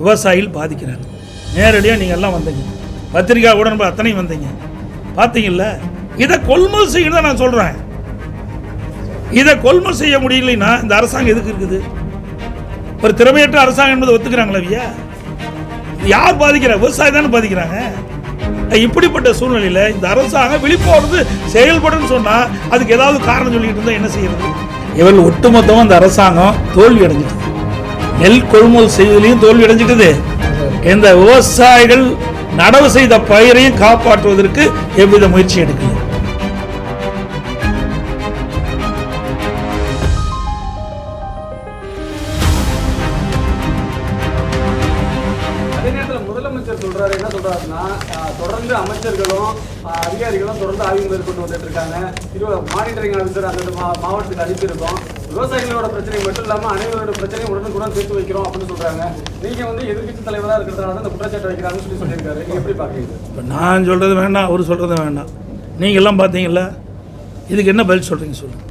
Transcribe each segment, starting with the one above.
விவசாயிகள் பாதிக்கிறாங்க. நேரடியாக நீங்கள் எல்லாம் வந்தீங்க. பத்திரிக்கை உடன்பு அத்தனையும் வந்தீங்க. பார்த்தீங்கல்ல இதை கொள்முதல் செய்ய தான் நான் சொல்கிறேன் இதை கொள்முதல் செய்ய முடியலைன்னா இந்த அரசாங்கம் எதுக்கு இருக்குது? ஒரு திறமையற்ற அரசாங்கம் என்பதை ஒத்துக்கிறாங்களா ஐயா. யார் பாதிக்கிறா? விவசாயி தானே பாதிக்கிறாங்க. இப்படிப்பட்ட சூழ்நிலையில் இந்த அரசாங்கம் விழிப்போடு செயல்படும் சொன்னால் அதுக்கு ஏதாவது காரணம் சொல்லிட்டு இருந்தால் என்ன செய்யறது? இவர்கள் ஒட்டுமொத்தமாக இந்த அரசாங்கம் தோல்வி அடைஞ்சிட்டு நெல் கொள்முதல் செய்வதிலையும் தோல்வி அடைஞ்சிட்டது. இந்த விவசாயிகள் நடவு செய்த பயிரையும் காப்பாற்றுவதற்கு எவ்வித முயற்சி எடுக்கல சொல்றாரு என்ன சொல்றாருன்னா தொடர்ந்து அமைச்சர்களும் அதிகாரிகளும் தொடர்ந்து ஆய்வு மேற்கொண்டு வந்துட்டு இருக்காங்க. இது மானிட்டரிங் ஆஃபீஸர் அந்த மா- மாவட்டத்துக்கு அனுப்பியிருக்கோம். விவசாயிகளோட பிரச்சனை மட்டும் இல்லாமல் அனைவரோட பிரச்சனையும் உடனுக்குடன் தீர்த்து வைக்கிறோம் அப்படின்னு சொல்றாங்க. நீங்க வந்து எதிர்கட்சி தலைவராக இருக்கிறதுனால தான் இந்த குற்றச்சாட்டு வைக்கிறாங்கன்னு சொல்லி சொல்லியிருக்காரு. எப்படி பாக்குறீங்க? இப்போ நான் சொல்றது வேண்டாம் அவர் சொல்றது வேண்டாம். நீங்கள்லாம் பார்த்தீங்களா இதுக்கு என்ன பதில் சொல்றீங்க சொல்லுங்கள்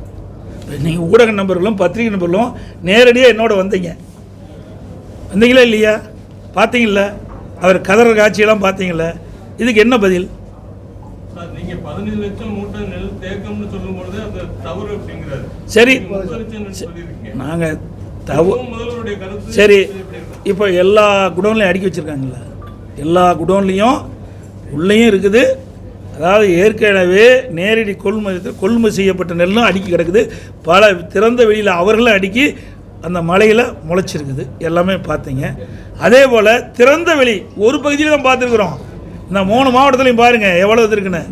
நீங்கள் ஊடக நபர்களும் பத்திரிகை நண்பர்களும் நேரடியாக என்னோட வந்தீங்க. வந்தீங்களா இல்லையா? பார்த்தீங்களா அவர் கதற காட்சியெல்லாம் பார்த்தீங்களா இதுக்கு என்ன பதில்? சார் நாங்கள் தவ சரி? இப்போ எல்லா குடோன்லையும் அடுக்கி வச்சுருக்காங்கல்ல? எல்லா குடோன்லேயும் உள்ளேயும் இருக்குது. அதாவது ஏற்கனவே நேரடி கொள்முதல் கொள்முதல் செய்யப்பட்ட நெல்லும் அடுக்கி கிடக்குது. பல திறந்த வெளியில் அவர்களும் அடுக்கி அந்த மலையில் முளைச்சிருக்குது. எல்லாமே பார்த்தீங்க. அதே போல் திறந்த வெளி ஒரு பகுதியில் தான் பார்த்துருக்குறோம். இந்த மூணு மாவட்டத்துலையும் பாருங்கள் எவ்வளோ இது இருக்குன்னு.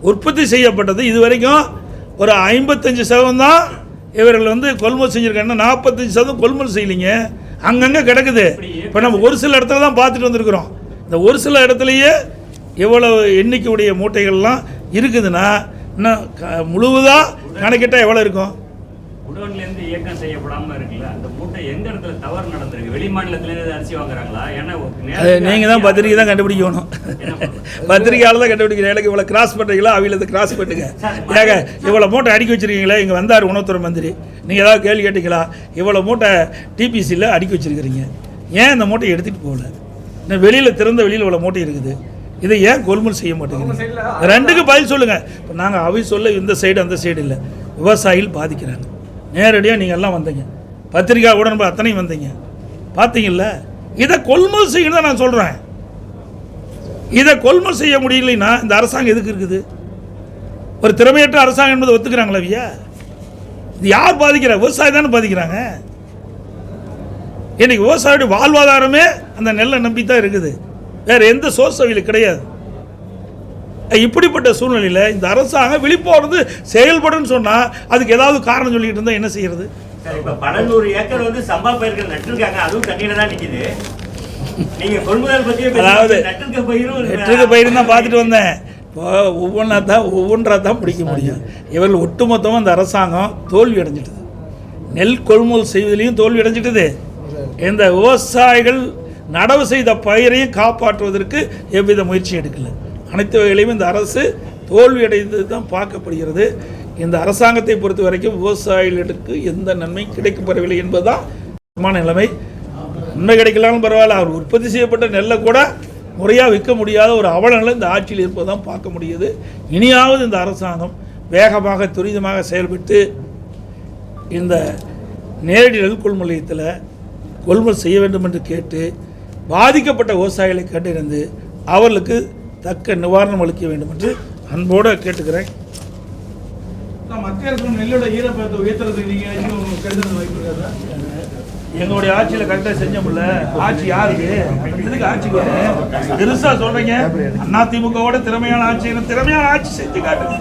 உற்பத்தி செய்யப்பட்டது இது வரைக்கும் ஒரு ஐம்பத்தஞ்சு சதவீதம் தான் இவர்கள் வந்து கொள்முதல் செஞ்சுருக்காங்க. நாற்பத்தஞ்சு சதவீதம் கொள்முதல் செய்யலைங்க. அங்கங்கே கிடக்குது. இப்போ நம்ம ஒரு சில இடத்துல தான் பார்த்துட்டு வந்திருக்கிறோம். இந்த ஒரு சில இடத்துலையே எவ்வளவு எண்ணிக்கையுடைய மூட்டைகள்லாம் இருக்குதுன்னா இன்னும் க- கணக்கிட்டால் எவ்வளோ இருக்கும்? குடோன்ல இருந்து இயக்கம் செய்யப்படாம இருக்குல்ல அந்த மூட்டை எந்த இடத்துல தவறு நடந்திருக்கு? வெளி மாநிலத்துல இருந்து அரிசி வாங்குறாங்களா? ஏன்னா நீங்கள் தான் பத்திரிக்கை தான் கண்டுபிடிக்கணும்? பத்திரிக்கையால் தான் கண்டுபிடிக்கிறேன் எனக்கு இவ்வளோ கிராஸ் பண்ணுறீங்களா அவையில் கிராஸ் பண்ணுங்க. ஏங்க இவ்வளோ மூட்டை அடுக்கி வச்சிருக்கீங்களே? இங்கே வந்தார் உணவுத்துறை மந்திரி. நீங்கள் ஏதாவது கேள்வி கேட்டீங்களா? இவ்வளோ மூட்டை டிபிசியில் அடுக்கி வச்சிருக்கிறீங்க. ஏன் இந்த மூட்டையை எடுத்துகிட்டு போகல? இன்னும் வெளியில் திறந்த வெளியில் இவ்வளோ மூட்டை இருக்குது. இதை ஏன் கொள்முதல் செய்ய மாட்டேங்கிறீங்க? ரெண்டுக்கு பதில் சொல்லுங்கள் இப்போ நாங்கள் அவை சொல்ல இந்த சைடு அந்த சைடு இல்லை. விவசாயிகள் பாதிக்கிறாங்க. நேரடியாக நீங்கள் எல்லாம் வந்தீங்க. பத்திரிக்கை உடன்பு அத்தனையும் வந்தீங்க. பார்த்தீங்கல்ல இதை கொள்முதல் செய்யணும் தான் நான் சொல்கிறேன் இதை கொள்முதல் செய்ய முடியலைன்னா இந்த அரசாங்கம் எதுக்கு இருக்குது? ஒரு திறமையற்ற அரசாங்கம் என்பதை ஒத்துக்கிறாங்களா ஐயா இது யார் பாதிக்கிறா? விவசாயி தானே பாதிக்கிறாங்க. இன்றைக்கி விவசாயியோட வாழ்வாதாரமே அந்த நெல்லை நம்பி தான் இருக்குது. வேறு எந்த சோர்ஸ் அவங்களுக்கு கிடையாது. இப்படிப்பட்ட சூழ்நிலையில் இந்த அரசாங்கம் விழிப்போடு செயல்படும் சொன்னால் அதுக்கு ஏதாவது காரணம் சொல்லிட்டு இருந்தால் என்ன செய்யறது? இப்ப பன்னெண்டு ஏக்கர் வந்து சம்பா பயிர்கள் நட்டிருக்காங்க அதுவும் தண்ணியில தான் அதாவது பயிரும் வெற்றிக்கு பயிரும் தான் பார்த்துட்டு வந்தேன். இப்போ ஒவ்வொன்றா தான் ஒவ்வொன்றா தான் பிடிக்க முடியும். இவர்கள் ஒட்டுமொத்தமாக இந்த அரசாங்கம் தோல்வி அடைஞ்சிட்டது. நெல் கொள்முதல் செய்வதிலையும் தோல்வி அடைஞ்சிட்டது. இந்த விவசாயிகள் நடவு செய்த பயிரையும் காப்பாற்றுவதற்கு எவ்வித முயற்சி எடுக்கல. அனைத்து வகையிலையும் இந்த அரசு தோல்வி அடைந்தது தான் பார்க்கப்படுகிறது. இந்த அரசாங்கத்தை பொறுத்த வரைக்கும் விவசாயிகளுக்கு எந்த நன்மை கிடைக்கப்பெறவில்லை என்பதுதான் நிலைமை. நன்மை கிடைக்கலாலும் பரவாயில்ல அவர் உற்பத்தி செய்யப்பட்ட நெல்லை கூட முறையாக விற்க முடியாத ஒரு அவலநிலை இந்த ஆட்சியில் இருப்பதான் பார்க்க முடியுது. இனியாவது இந்த அரசாங்கம் வேகமாக துரிதமாக செயல்பட்டு இந்த நேரடி நெல் கொள்முலையத்தில் கொள்முதல் செய்ய வேண்டும் என்று கேட்டு பாதிக்கப்பட்ட விவசாயிகளை கண்டறிந்து அவர்களுக்கு தக்க நிவாரணம் அளிக்க வேண்டும் என்று அன்போடு கேட்டுக்கிறேன். மத்திய அரசு நெல்லோட ஈரப்பதத்தை உயர்த்துறதுக்கு நீங்க எதுவும் கருதுறது வாய்ப்பு இருக்காதா? எங்களுடைய ஆட்சியில் கரெக்டாக செஞ்சோம்ல ஆட்சி யாருக்கு? எதுக்கு ஆட்சிக்கு? வரும்? பெருசா சொல்றீங்க. அண்ணா திமுகவோட திறமையான ஆட்சி திறமையான ஆட்சி செஞ்சு காட்டுங்க.